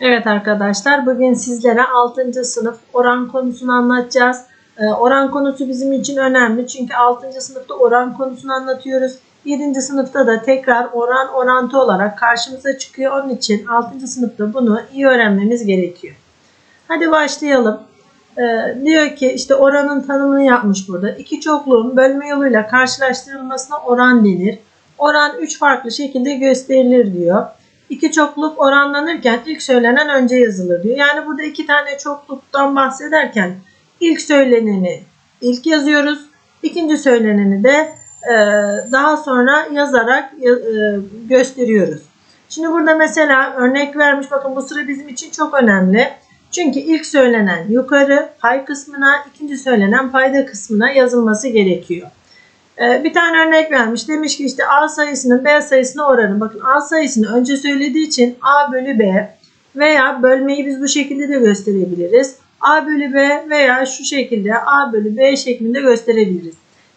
Evet arkadaşlar bugün sizlere 6. sınıf oran konusunu anlatacağız. Ee, oran konusu bizim için önemli çünkü 6. sınıfta oran konusunu anlatıyoruz. 7. sınıfta da tekrar oran orantı olarak karşımıza çıkıyor. Onun için 6. sınıfta bunu iyi öğrenmemiz gerekiyor. Hadi başlayalım. Ee, diyor ki işte oranın tanımını yapmış burada. İki çokluğun bölme yoluyla karşılaştırılmasına oran denir. Oran 3 farklı şekilde gösterilir diyor. İki çokluk oranlanırken ilk söylenen önce yazılır diyor. Yani burada iki tane çokluktan bahsederken ilk söyleneni ilk yazıyoruz. İkinci söyleneni de e, daha sonra yazarak e, gösteriyoruz. Şimdi burada mesela örnek vermiş. Bakın bu sıra bizim için çok önemli. Çünkü ilk söylenen yukarı pay kısmına, ikinci söylenen payda kısmına yazılması gerekiyor. Ee, bir tane örnek vermiş. Demiş ki işte A sayısının B sayısına oranı. Bakın A sayısını önce söylediği için A bölü B veya bölmeyi biz bu şekilde de gösterebiliriz. A bölü B veya şu şekilde A bölü B şeklinde gösterebiliriz.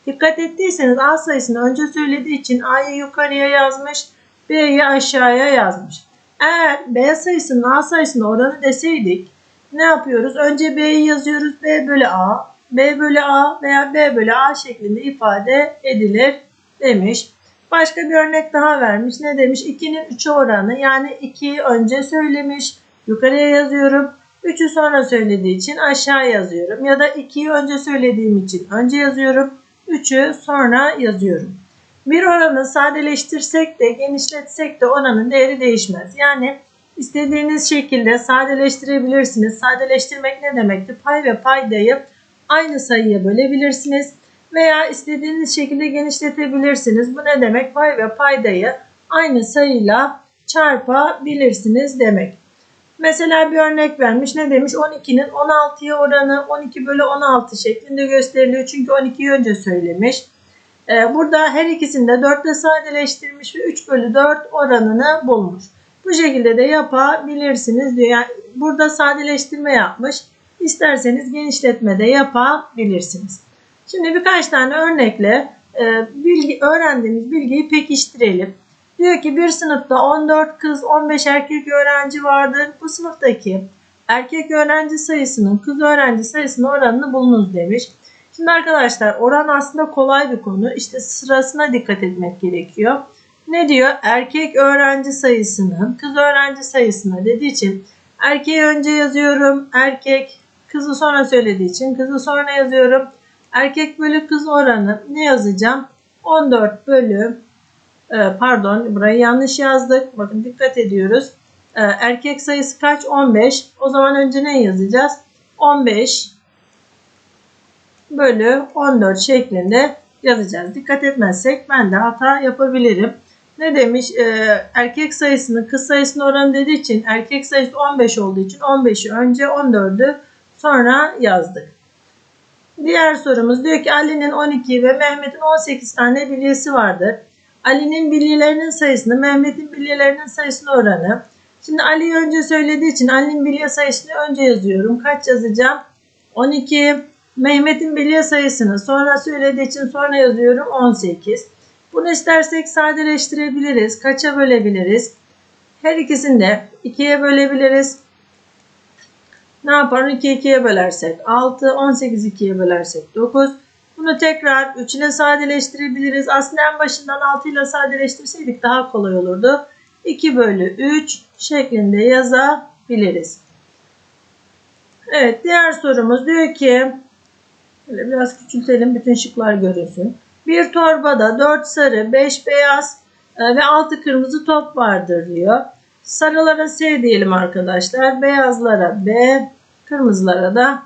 Dikkat ettiyseniz A sayısını önce söylediği için A'yı yukarıya yazmış, B'yi aşağıya yazmış. Eğer B sayısının A sayısına oranı deseydik ne yapıyoruz? Önce B'yi yazıyoruz. B bölü A, B bölü A veya B bölü A şeklinde ifade edilir demiş. Başka bir örnek daha vermiş. Ne demiş? 2'nin 3'e oranı yani 2'yi önce söylemiş. Yukarıya yazıyorum. 3'ü sonra söylediği için aşağı yazıyorum. Ya da 2'yi önce söylediğim için önce yazıyorum. 3'ü sonra yazıyorum. Bir oranı sadeleştirsek de genişletsek de oranın değeri değişmez. Yani istediğiniz şekilde sadeleştirebilirsiniz. Sadeleştirmek ne demekti? Pay ve paydayı aynı sayıya bölebilirsiniz veya istediğiniz şekilde genişletebilirsiniz. Bu ne demek? Pay ve paydayı aynı sayıyla çarpabilirsiniz demek. Mesela bir örnek vermiş. Ne demiş? 12'nin 16'ya oranı 12 bölü 16 şeklinde gösteriliyor. Çünkü 12'yi önce söylemiş. Ee, burada her ikisini de 4 ile sadeleştirmiş ve 3 bölü 4 oranını bulmuş. Bu şekilde de yapabilirsiniz diyor. Yani burada sadeleştirme yapmış. İsterseniz genişletme de yapabilirsiniz. Şimdi birkaç tane örnekle e, bilgi, öğrendiğimiz bilgiyi pekiştirelim. Diyor ki bir sınıfta 14 kız 15 erkek öğrenci vardır. Bu sınıftaki erkek öğrenci sayısının kız öğrenci sayısının oranını bulunuz demiş. Şimdi arkadaşlar oran aslında kolay bir konu. İşte sırasına dikkat etmek gerekiyor. Ne diyor? Erkek öğrenci sayısının kız öğrenci sayısına dediği için erkeği önce yazıyorum. Erkek kızı sonra söylediği için kızı sonra yazıyorum. Erkek bölü kız oranı ne yazacağım? 14 bölü e, pardon burayı yanlış yazdık. Bakın dikkat ediyoruz. E, erkek sayısı kaç? 15. O zaman önce ne yazacağız? 15 bölü 14 şeklinde yazacağız. Dikkat etmezsek ben de hata yapabilirim. Ne demiş? Ee, erkek sayısının kız sayısının oranı dediği için erkek sayısı 15 olduğu için 15'i önce 14'ü sonra yazdık. Diğer sorumuz diyor ki Ali'nin 12 ve Mehmet'in 18 tane bilyesi vardır. Ali'nin bilyelerinin sayısını Mehmet'in bilyelerinin sayısına oranı. Şimdi Ali önce söylediği için Ali'nin bilye sayısını önce yazıyorum. Kaç yazacağım? 12. Mehmet'in bilye sayısını sonra söylediği için sonra yazıyorum 18. Bunu istersek sadeleştirebiliriz. Kaça bölebiliriz? Her ikisini de 2'ye bölebiliriz. Ne yapar? 2 2'ye bölersek 6, 18 2'ye bölersek 9. Bunu tekrar 3 ile sadeleştirebiliriz. Aslında en başından 6 ile sadeleştirseydik daha kolay olurdu. 2 bölü 3 şeklinde yazabiliriz. Evet diğer sorumuz diyor ki biraz küçültelim bütün şıklar görünsün. Bir torbada 4 sarı, 5 beyaz e, ve 6 kırmızı top vardır diyor. Sarılara S diyelim arkadaşlar. Beyazlara B, kırmızılara da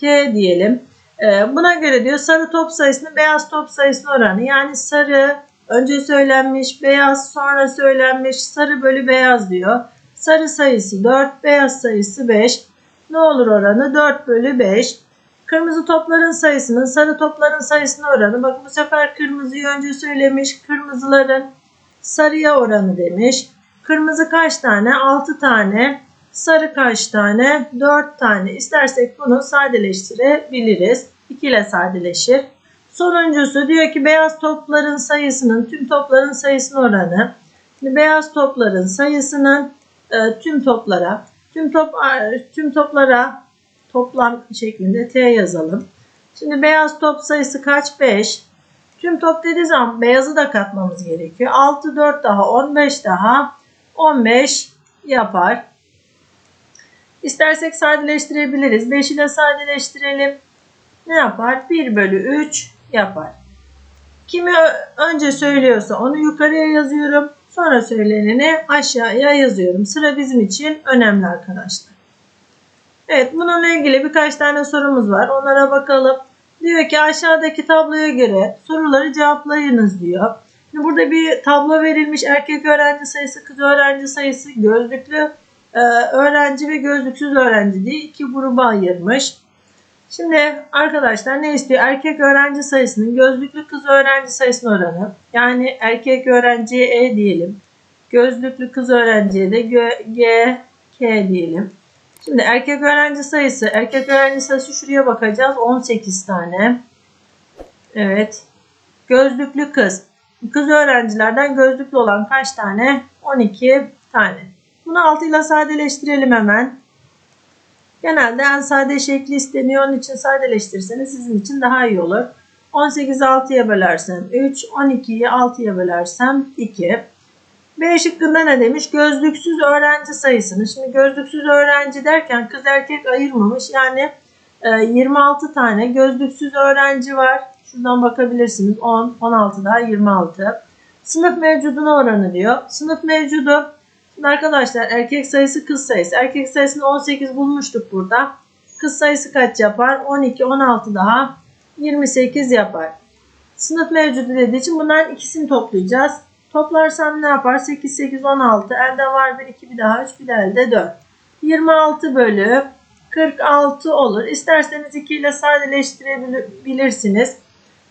K diyelim. E, buna göre diyor sarı top sayısının beyaz top sayısının oranı. Yani sarı önce söylenmiş, beyaz sonra söylenmiş, sarı bölü beyaz diyor. Sarı sayısı 4, beyaz sayısı 5. Ne olur oranı? 4 bölü 5. Kırmızı topların sayısının sarı topların sayısına oranı. Bakın bu sefer kırmızıyı önce söylemiş. Kırmızıların sarıya oranı demiş. Kırmızı kaç tane? 6 tane. Sarı kaç tane? 4 tane. İstersek bunu sadeleştirebiliriz. 2 ile sadeleşir. Sonuncusu diyor ki beyaz topların sayısının tüm topların sayısına oranı. Şimdi beyaz topların sayısının e, tüm toplara Tüm top tüm toplara toplam şeklinde T yazalım. Şimdi beyaz top sayısı kaç? 5. Tüm top dediği zaman beyazı da katmamız gerekiyor. 6, 4 daha 15 daha 15 yapar. İstersek sadeleştirebiliriz. 5 ile sadeleştirelim. Ne yapar? 1 bölü 3 yapar. Kimi önce söylüyorsa onu yukarıya yazıyorum. Sonra söyleneni aşağıya yazıyorum. Sıra bizim için önemli arkadaşlar. Evet bununla ilgili birkaç tane sorumuz var. Onlara bakalım. Diyor ki aşağıdaki tabloya göre soruları cevaplayınız diyor. Şimdi burada bir tablo verilmiş. Erkek öğrenci sayısı, kız öğrenci sayısı, gözlüklü e, öğrenci ve gözlüksüz öğrenci diye iki gruba ayırmış. Şimdi arkadaşlar ne istiyor? Erkek öğrenci sayısının gözlüklü kız öğrenci sayısının oranı. Yani erkek öğrenciye E diyelim. Gözlüklü kız öğrenciye de G, K diyelim. Şimdi erkek öğrenci sayısı, erkek öğrenci sayısı şuraya bakacağız. 18 tane. Evet. Gözlüklü kız. Kız öğrencilerden gözlüklü olan kaç tane? 12 tane. Bunu 6 ile sadeleştirelim hemen. Genelde en sade şekli isteniyor. Onun için sadeleştirirseniz sizin için daha iyi olur. 18'i 6'ya bölersem 3, 12'yi 6'ya bölersem 2. B şıkkında ne demiş? Gözlüksüz öğrenci sayısını. Şimdi gözlüksüz öğrenci derken kız erkek ayırmamış. Yani 26 e, tane gözlüksüz öğrenci var. Şuradan bakabilirsiniz. 10, 16 daha 26. Sınıf mevcuduna oranı diyor. Sınıf mevcudu. Şimdi arkadaşlar erkek sayısı kız sayısı. Erkek sayısını 18 bulmuştuk burada. Kız sayısı kaç yapar? 12, 16 daha 28 yapar. Sınıf mevcudu dediği için bunların ikisini toplayacağız. Toplarsam ne yapar? 8, 8, 16. Elde var 1, 2 bir daha 3 bir de elde 4. 26 bölü 46 olur. İsterseniz 2 ile sadeleştirebilirsiniz.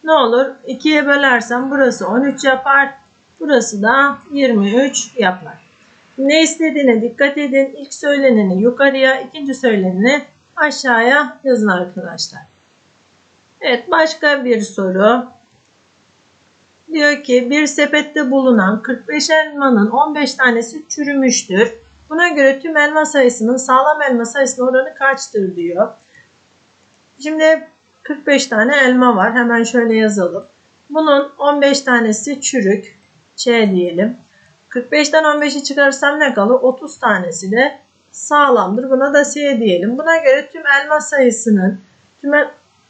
Ne olur? 2'ye bölersem burası 13 yapar. Burası da 23 yapar. Ne istediğine dikkat edin. İlk söyleneni yukarıya, ikinci söyleneni aşağıya yazın arkadaşlar. Evet başka bir soru. Diyor ki bir sepette bulunan 45 elmanın 15 tanesi çürümüştür. Buna göre tüm elma sayısının sağlam elma sayısının oranı kaçtır diyor. Şimdi 45 tane elma var. Hemen şöyle yazalım. Bunun 15 tanesi çürük. Ç diyelim. 45'ten 15'i çıkarırsam ne kalır? 30 tanesi de sağlamdır. Buna da S diyelim. Buna göre tüm elma sayısının tüm,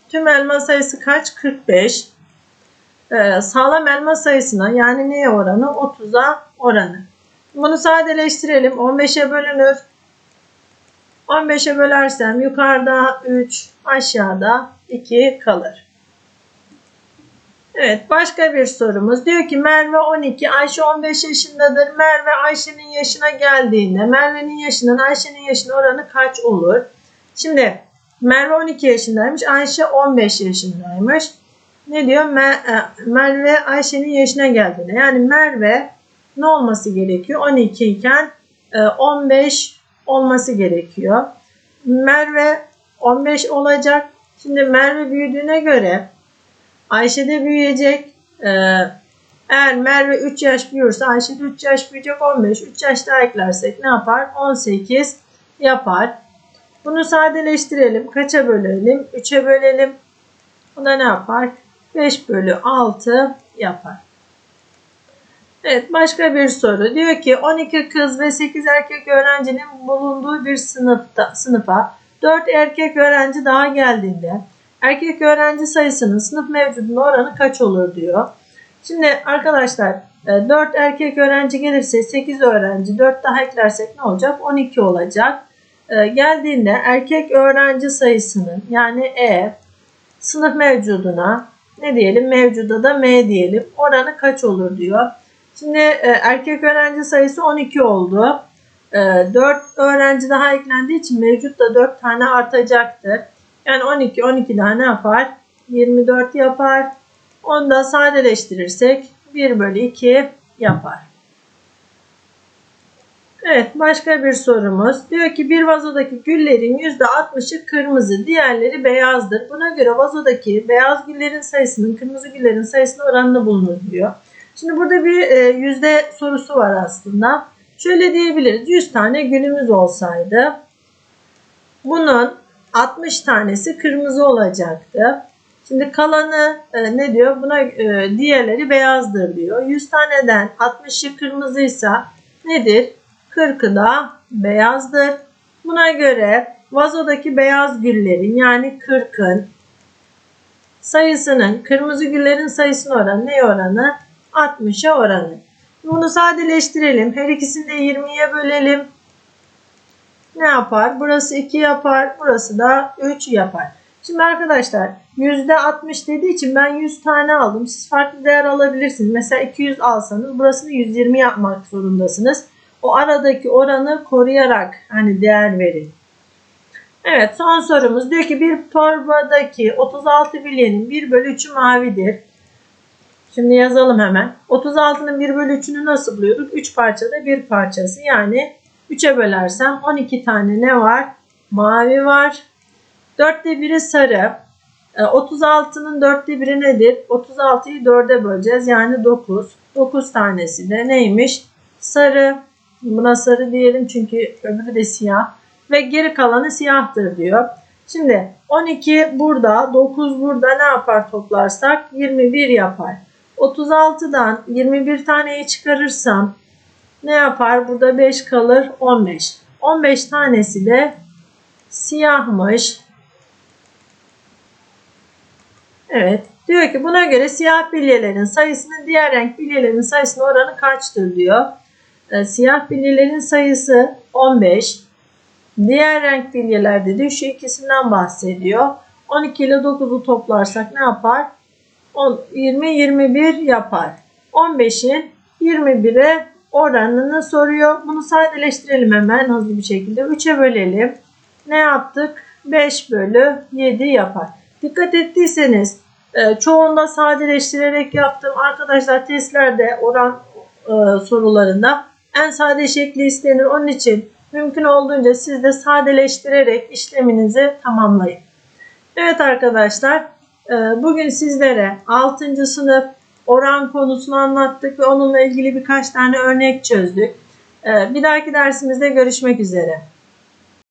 tüm elma sayısı kaç? 45. Ee, sağlam elma sayısına yani neye oranı? 30'a oranı. Bunu sadeleştirelim. 15'e bölünür. 15'e bölersem yukarıda 3, aşağıda 2 kalır. Evet başka bir sorumuz. Diyor ki Merve 12, Ayşe 15 yaşındadır. Merve Ayşe'nin yaşına geldiğinde Merve'nin yaşının Ayşe'nin yaşına oranı kaç olur? Şimdi Merve 12 yaşındaymış. Ayşe 15 yaşındaymış. Ne diyor? E, Merve Ayşe'nin yaşına geldiğinde. Yani Merve ne olması gerekiyor? 12 iken 15 e, olması gerekiyor. Merve 15 olacak. Şimdi Merve büyüdüğüne göre Ayşe de büyüyecek. Ee, eğer Merve 3 yaş büyürse Ayşe de 3 yaş büyüyecek 15. 3 yaş daha eklersek ne yapar? 18 yapar. Bunu sadeleştirelim. Kaça bölelim? 3'e bölelim. Bu da ne yapar? 5 bölü 6 yapar. Evet başka bir soru. Diyor ki 12 kız ve 8 erkek öğrencinin bulunduğu bir sınıfta, sınıfa 4 erkek öğrenci daha geldiğinde erkek öğrenci sayısının sınıf mevcudunun oranı kaç olur diyor. Şimdi arkadaşlar 4 e, erkek öğrenci gelirse 8 öğrenci 4 daha eklersek ne olacak? 12 olacak. E, geldiğinde erkek öğrenci sayısının yani E sınıf mevcuduna ne diyelim mevcuda da M diyelim oranı kaç olur diyor. Şimdi e, erkek öğrenci sayısı 12 oldu. 4 öğrenci daha eklendiği için mevcut da 4 tane artacaktır. Yani 12, 12 daha ne yapar? 24 yapar. Onu da sadeleştirirsek 1 bölü 2 yapar. Evet başka bir sorumuz. Diyor ki bir vazodaki güllerin %60'ı kırmızı diğerleri beyazdır. Buna göre vazodaki beyaz güllerin sayısının kırmızı güllerin sayısının oranını bulunur diyor. Şimdi burada bir e, yüzde sorusu var aslında. Şöyle diyebiliriz. 100 tane gülümüz olsaydı bunun 60 tanesi kırmızı olacaktı. Şimdi kalanı e, ne diyor? Buna e, diğerleri beyazdır diyor. 100 taneden 60'ı kırmızıysa nedir? 40'ı da beyazdır. Buna göre vazodaki beyaz güllerin yani 40'ın sayısının kırmızı güllerin sayısının oranı ne oranı? 60'a oranı. Bunu sadeleştirelim. Her ikisini de 20'ye bölelim. Ne yapar? Burası 2 yapar. Burası da 3 yapar. Şimdi arkadaşlar %60 dediği için ben 100 tane aldım. Siz farklı değer alabilirsiniz. Mesela 200 alsanız burasını 120 yapmak zorundasınız. O aradaki oranı koruyarak hani değer verin. Evet son sorumuz diyor ki bir torbadaki 36 bilyenin 1 bölü 3'ü mavidir. Şimdi yazalım hemen. 36'nın 1 bölü 3'ünü nasıl buluyorduk? 3 parçada 1 parçası. Yani 3'e bölersem 12 tane ne var? Mavi var. 4'te 1'i sarı. 36'nın 4'te 1'i nedir? 36'yı 4'e böleceğiz. Yani 9. 9 tanesi de neymiş? Sarı. Buna sarı diyelim çünkü öbürü de siyah. Ve geri kalanı siyahtır diyor. Şimdi 12 burada, 9 burada ne yapar toplarsak? 21 yapar. 36'dan 21 taneyi çıkarırsam ne yapar? Burada 5 kalır 15. 15 tanesi de siyahmış. Evet. Diyor ki buna göre siyah bilyelerin sayısının diğer renk bilyelerin sayısının oranı kaçtır diyor. E, siyah bilyelerin sayısı 15. Diğer renk bilyelerde de şu ikisinden bahsediyor. 12 ile 9'u toplarsak ne yapar? 20-21 yapar. 15'in 21'e oranını soruyor. Bunu sadeleştirelim hemen hızlı bir şekilde. 3'e bölelim. Ne yaptık? 5 bölü 7 yapar. Dikkat ettiyseniz e, çoğunda sadeleştirerek yaptım. Arkadaşlar testlerde oran e, sorularında en sade şekli istenir. Onun için mümkün olduğunca siz de sadeleştirerek işleminizi tamamlayın. Evet arkadaşlar bugün sizlere 6. sınıf oran konusunu anlattık ve onunla ilgili birkaç tane örnek çözdük. Bir dahaki dersimizde görüşmek üzere.